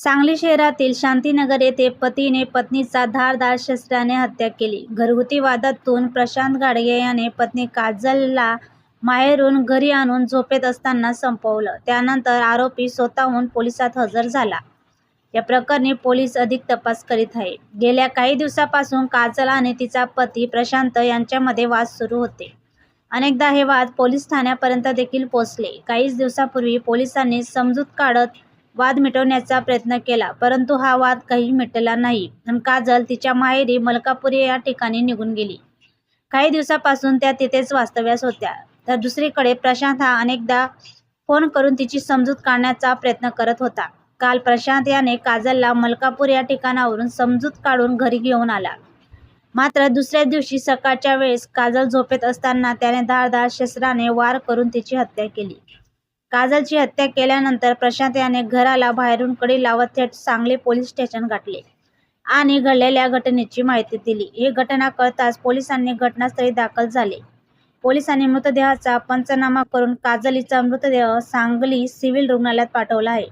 सांगली शहरातील शांतीनगर येथे पतीने पत्नीचा धारदार शस्त्राने हत्या केली. घरगुती वादातून प्रशांत गाडगे याने पत्नी काजलला माहेरून घरी आणून झोपेत असताना संपवलं. त्यानंतर आरोपी स्वतःहून पोलिसात हजर झाला. या प्रकरणी पोलीस अधिक तपास करीत आहे गेल्या काही दिवसापासून काजल आणि तिचा पती प्रशांत यांच्यामध्ये वाद सुरू होते. अनेकदा हे वाद पोलीस ठाण्यापर्यंत देखील पोहोचले. काहीच दिवसापूर्वी पोलिसांनी समजूत काढत वाद मिटवण्याचा प्रयत्न केला परंतु हा वाद काही मिटला नाही काजल तिच्या माहेरी मलकापूर या ठिकाणी निघून गेली. काही दिवसापासून त्या तिथेच वास्तव्यास होत्या. तर दुसरीकडे प्रशांत हा अनेकदा फोन करून तिची समजूत काढण्याचा प्रयत्न करत होता. काल प्रशांत याने काजलला मलकापूर या ठिकाणावरून समजूत काढून घरी घेऊन आला. मात्र दुसऱ्या दिवशी सकाळच्या वेळेस काजल झोपेत असताना त्याने धारधार शस्त्राने वार करून तिची हत्या केली. काजलची हत्या केल्यानंतर प्रशांत याने घराला बाहेरून कडी लावत थेट सांगली पोलीस स्टेशन गाठले आणि घडलेल्या घटनेची माहिती दिली. ही घटना कळताच पोलिसांनी घटनास्थळी दाखल झाले. पोलिसांनी मृतदेहाचा पंचनामा करून काजलीचा मृतदेह सांगली सिव्हिल रुग्णालयात पाठवला आहे.